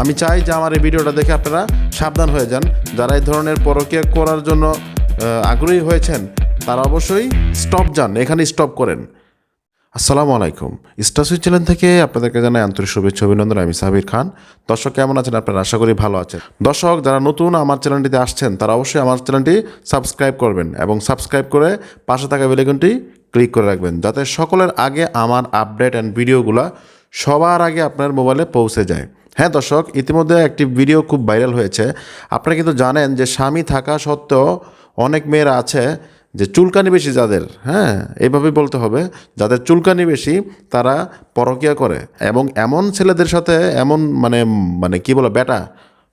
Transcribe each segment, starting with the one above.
আমি চাই যে আমার এই ভিডিওটা দেখে আপনারা সাবধান হয়ে যান। যারা এই ধরনের পরকীয়া করার জন্য আগ্রহী হয়েছেন, তারা অবশ্যই স্টপ যান এখানে স্টপ করেন। আসসালামু আলাইকুম। স্টাসুই চ্যানেল থেকে আপনাদেরকে জানাই আন্তরিক শুভেচ্ছা, অভিনন্দন। আমি সাবির খান। দর্শক কেমন আছেন আপনারা? আশা করি ভালো আছেন। দর্শক, যারা নতুন আমার চ্যানেলটিতে আসছেন, তারা অবশ্যই আমার চ্যানেলটি সাবস্ক্রাইব করবেন এবং সাবস্ক্রাইব করে পাশে থাকা বেলেকনটি ক্লিক করে রাখবেন, যাতে সকলের আগে আমার আপডেট অ্যান্ড ভিডিওগুলো সবার আগে আপনার মোবাইলে পৌঁছে যায়। হ্যাঁ দর্শক, ইতিমধ্যে একটি ভিডিও খুব ভাইরাল হয়েছে। আপনারা কিন্তু জানেন যে স্বামী থাকা সত্ত্বেও অনেক মেয়েরা আছে যে চুলকানি বেশি যাদের হ্যাঁ এইভাবেই বলতে হবে, যাদের চুলকানি বেশি তারা পরকিয়া করে এবং এমন ছেলেদের সাথে এমন মানে মানে কি বলো বেটা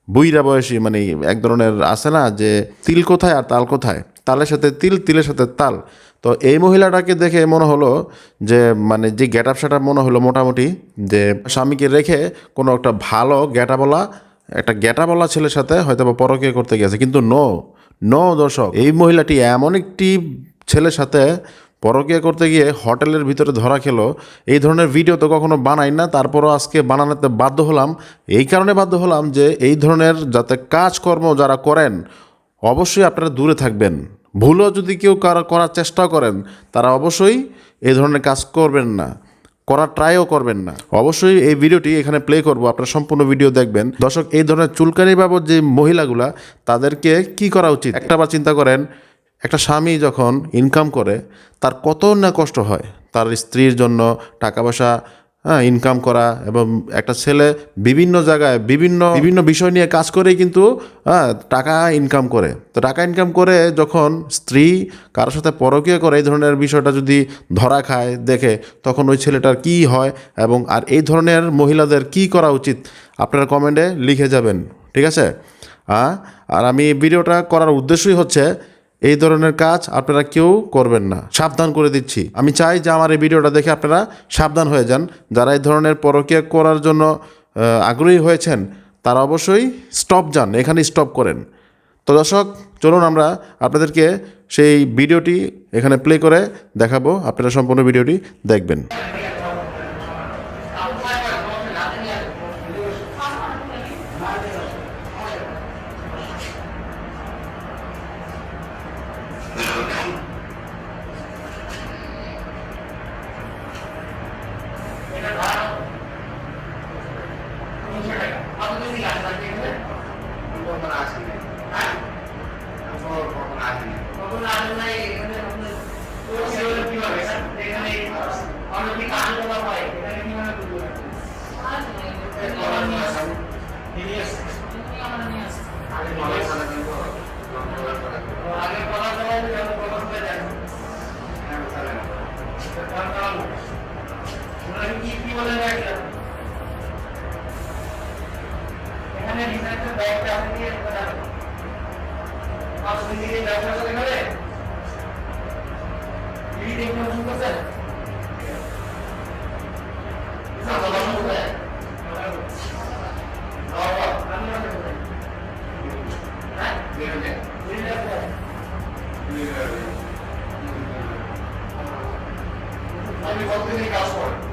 বুইরা বয়সী মানে এক ধরনের আছে না যে তিল কোথায় আর তাল কোথায়? তালের সাথে তিল, তিলের সাথে তাল। তো এই মহিলাটাকে দেখে মনে হলো যে মানে যে গেট আপ সেটা মনে হলো মোটামুটি যে, স্বামীকে রেখে কোনো একটা ভালো গেটাবলা, একটা গেটাবলা ছেলের সাথে হয়তো বা পরকীয়া করতে গেছে। কিন্তু নো নো দর্শক, এই মহিলাটি এমন একটি ছেলের সাথে পরকীয়া করতে গিয়ে হোটেলের ভিতরে ধরা খেলো। এই ধরনের ভিডিও তো কখনো বানাই না, তারপরও আজকে বানানোতে বাধ্য হলাম। এই কারণে বাধ্য হলাম যে, এই ধরনের যাতে কাজকর্ম যারা করেন, অবশ্যই আপনারা দূরে থাকবেন। ভুলও যদি কেউ কারা- করার চেষ্টা করেন, তারা অবশ্যই এই ধরনের কাজ করবেন না, করার ট্রাইও করবেন না। অবশ্যই এই ভিডিওটি এখানে প্লে করব, আপনারা সম্পূর্ণ ভিডিও দেখবেন। দর্শক, এই ধরনের চুলকানি বাবদ যে মহিলাগুলা, তাদেরকে কি করা উচিত? একটা বার চিন্তা করেন, একটা স্বামী যখন ইনকাম করে, তার কত না কষ্ট হয়? তার স্ত্রীর জন্য টাকা পয়সা হ্যাঁ ইনকাম করা এবং একটা ছেলে বিভিন্ন জায়গায় বিভিন্ন বিভিন্ন বিষয় নিয়ে কাজ করেই কিন্তু হ্যাঁ টাকা ইনকাম করে। তো টাকা ইনকাম করে যখন স্ত্রী কারোর সাথে পরকীয় করে, এই ধরনের বিষয়টা যদি ধরা খায়, দেখে, তখন ওই ছেলেটার কি হয় এবং আর এই ধরনের মহিলাদের কি করা উচিত, আপনারা কমেন্টে লিখে যাবেন, ঠিক আছে? আর আমি ভিডিওটা করার উদ্দেশ্যই হচ্ছে এই ধরনের কাজ আপনারা কেউ করবেন না। সাবধান করে দিচ্ছি। আমি চাই যে আমার এই ভিডিওটা দেখে আপনারা সাবধান হয়ে যান। যারা এই ধরনের পরকীয়া করার জন্য আগ্রহী হয়েছেন, তারা অবশ্যই স্টপ যান এখানে স্টপ করেন। তো দর্শক, চলুন আমরা আপনাদেরকে সেই ভিডিওটি এখানে প্লে করে দেখাবো। আপনারা সম্পূর্ণ ভিডিওটি দেখবেন। में डिज़ाइन में बैक पे आने दिए बता दो आप सुन लीजिए बैक में चले गए ये देखना सुनकर सर इसका बदलाव होता है और अन्य होता है हैं मेरे में मेरे लगता है मेरे अभी बहुत दिन का स्पोर्ट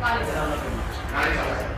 많이 잘하요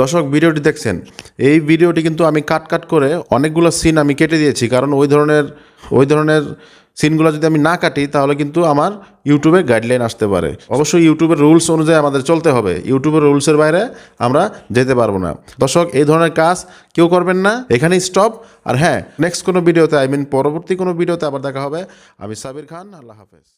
দর্শক, ভিডিওটি দেখছেন। এই ভিডিওটি কিন্তু আমি কাট কাট করে অনেকগুলো সিন আমি কেটে দিয়েছি, কারণ ওই ধরনের ওই ধরনের সিনগুলো যদি আমি না কাটি, তাহলে কিন্তু আমার ইউটিউবে গাইডলাইন আসতে পারে। অবশ্যই ইউটিউবের রুলস অনুযায়ী আমাদের চলতে হবে। ইউটিউবের রুলসের বাইরে আমরা যেতে পারব না। দর্শক, এই ধরনের কাজ কেউ করবেন না। এখানেই স্টপ আর হ্যাঁ নেক্সট কোনো ভিডিওতে আই মিন পরবর্তী কোনো ভিডিওতে আবার দেখা হবে। আমি সাবির খান, আল্লাহ হাফেজ।